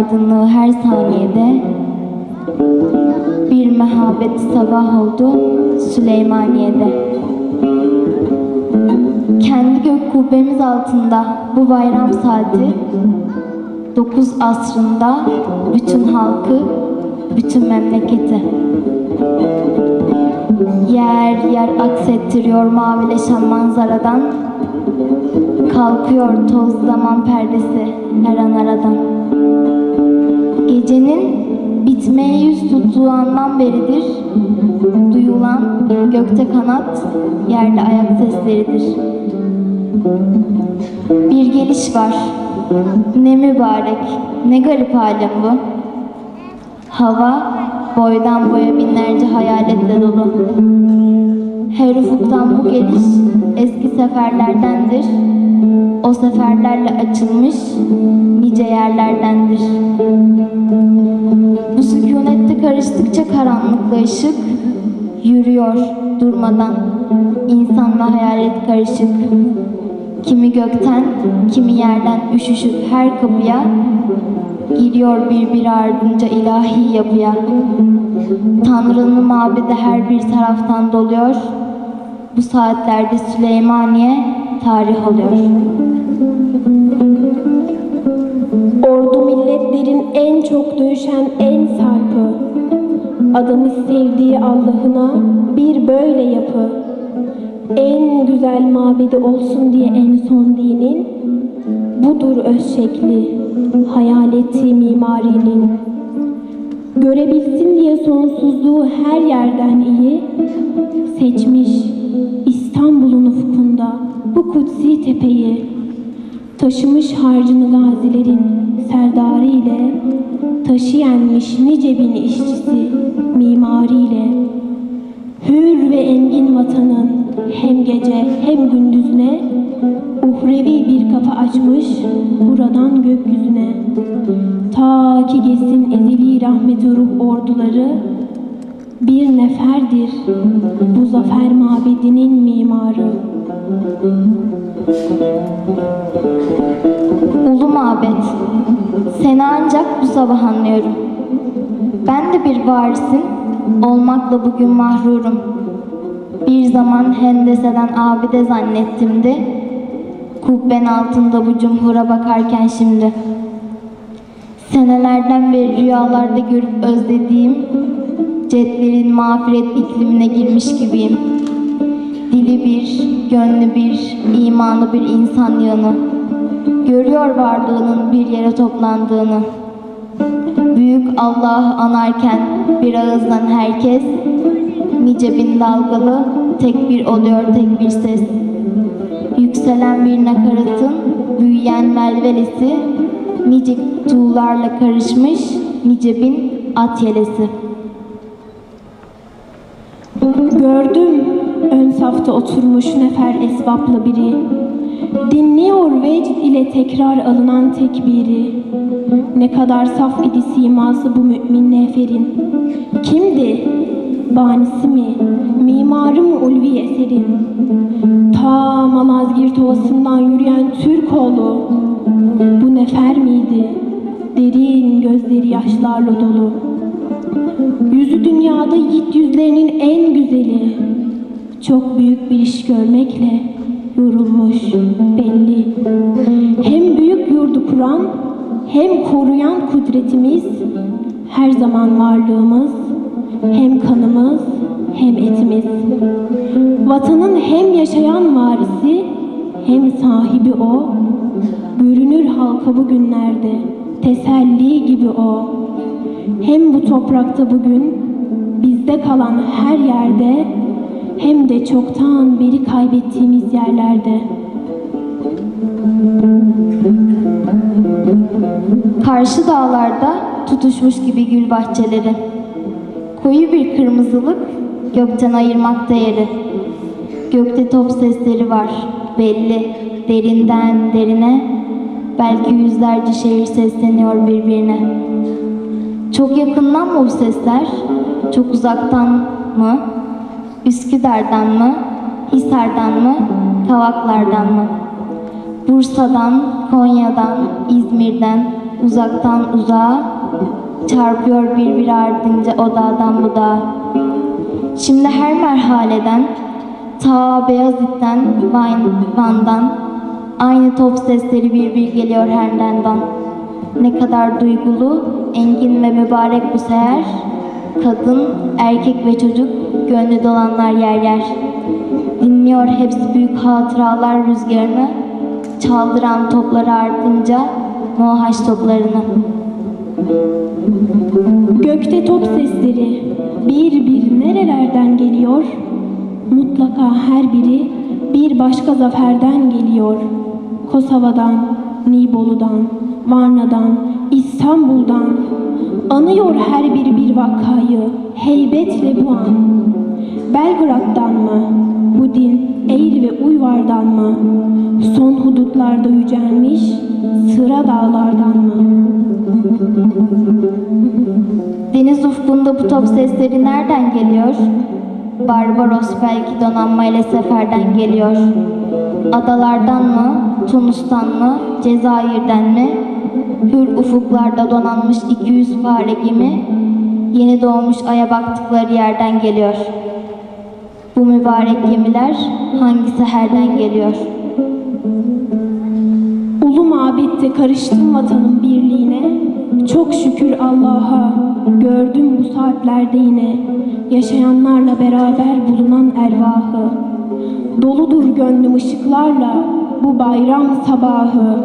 aydınlığı her saniyede. Bir mehabet sabah oldu Süleymaniye'de. Kendi gök kubbemiz altında bu bayram saati. Dokuz asrında bütün halkı, bütün memleketi. Yer yer aksettiriyor mavileşen manzaradan kalkıyor toz zaman perdesi her an aradan. Gecenin bitmeye yüz tuttuğu andan beridir duyulan gökte kanat, yerde ayak sesleridir. Bir geliş var. Ne mübarek, ne garip alem bu. Hava boydan boya binlerce hayaletle dolu. Her ufuktan bu geliş eski seferlerdendir. O seferlerle açılmış nice yerlerdendir. Bu sükunette karıştıkça karanlıkla ışık yürüyor durmadan. İnsan ve hayalet karışık. Kimi gökten, kimi yerden üşüşüp her kapıya giriyor birbiri ardınca ilahi yapıya. Tanrı'nın mabedi her bir taraftan doluyor. Bu saatlerde Süleymaniye tarih oluyor. Ordu milletlerin en çok dövüşen en sarpı. Adamı sevdiği Allah'ına bir böyle yapı. En güzel mabedi olsun diye en son dinin. Budur öz şekli, hayal ettiği mimarinin. Görebilsin diye sonsuzluğu her yerden iyi. Seçmiş İstanbul'un ufkunda bu kutsi tepeyi. Taşımış harcını gazilerin serdarı ile, taşı yenmiş nice bin işçisi mimariyle. Hür ve engin vatanın hem gece hem gündüzüne, uhrevi bir kapı açmış buradan gökyüzüne. Ta ki geçsin ezeli rahmeti ruh orduları, bir neferdir bu zafer mabedinin mimarı. Ulu mabet, seni ancak bu sabah anlıyorum. Ben de bir varisin, olmakla bugün mahrurum. Bir zaman hendeseden abide zannettim de, kubben altında bu cumhura bakarken şimdi. Senelerden beri rüyalarda görüp özlediğim, cetlerin mağfiret iklimine girmiş gibiyim. Gönlü bir, imanı bir insan yığını. Görüyor varlığının bir yere toplandığını. Büyük Allah'ı anarken bir ağızdan herkes, nice bin dalgalı, tek bir oluyor tek bir ses. Yükselen bir nakaratın, büyüyen velvelesi, nice tuğlarla karışmış, nice bin at yelesi. Safta oturmuş nefer esvapla biri. Dinliyor vecd ile tekrar alınan tekbiri. Ne kadar saf idi siması bu mümin neferin. Kimdi? Banisi mi? Mimarı mı ulvi eserin? Ta Malazgirt Ovası'ndan yürüyen Türk oğlu. Bu nefer miydi? Derin gözleri yaşlarla dolu. Yüzü dünyada yiğit yüzlerinin en güzeli. Çok büyük bir iş görmekle yorulmuş belli. Hem büyük yurdu kuran hem koruyan kudretimiz her zaman varlığımız hem kanımız hem etimiz. Vatanın hem yaşayan varisi hem sahibi o. Görünür halka bugünlerde teselli gibi o. Hem bu toprakta bugün bizde kalan her yerde hem de çoktan beri kaybettiğimiz yerlerde. Karşı dağlarda tutuşmuş gibi gül bahçeleri. Koyu bir kırmızılık gökten ayırmakta yeri. Gökte top sesleri var belli derinden derine. Belki yüzlerce şehir sesleniyor birbirine. Çok yakından mı bu sesler? Çok uzaktan mı? Üsküdar'dan mı? Hisar'dan mı? Kavaklar'dan mı? Bursa'dan, Konya'dan, İzmir'den, uzaktan uzağa çarpıyor bir bir ardınca o dağdan bu dağa. Şimdi her merhaleden ta Beyazıt'tan Van- Van'dan aynı top sesleri bir geliyor herdendan. Ne kadar duygulu, engin ve mübarek bu seher. Kadın, erkek ve çocuk gönlü dolanlar yer yer. Dinliyor hepsi büyük hatıralar rüzgarını. Çaldıran topları ardınca muhaş toplarını. Gökte top sesleri bir bir nerelerden geliyor? Mutlaka her biri bir başka zaferden geliyor. Kosova'dan, Nibolu'dan, Varna'dan, İstanbul'dan anıyor her biri bir vakayı heybetle bu an. Belgrad'dan mı? Bu din Eğri ve Uyvar'dan mı? Son hudutlarda yücelmiş sıra dağlardan mı? Deniz ufkunda bu top sesleri nereden geliyor? Barbaros belki donanmayla seferden geliyor. Adalardan mı, Tunus'tan mı, Cezayir'den mi? Hür ufuklarda donanmış 200 fare gemi, yeni doğmuş aya baktıkları yerden geliyor. Bu mübarek gemiler hangi seherden geliyor? Ulu mabette karıştım vatanın birliğine, çok şükür Allah'a gördüm bu saatlerde yine, yaşayanlarla beraber bulunan ervahı. Doludur gönlüm ışıklarla bu bayram sabahı.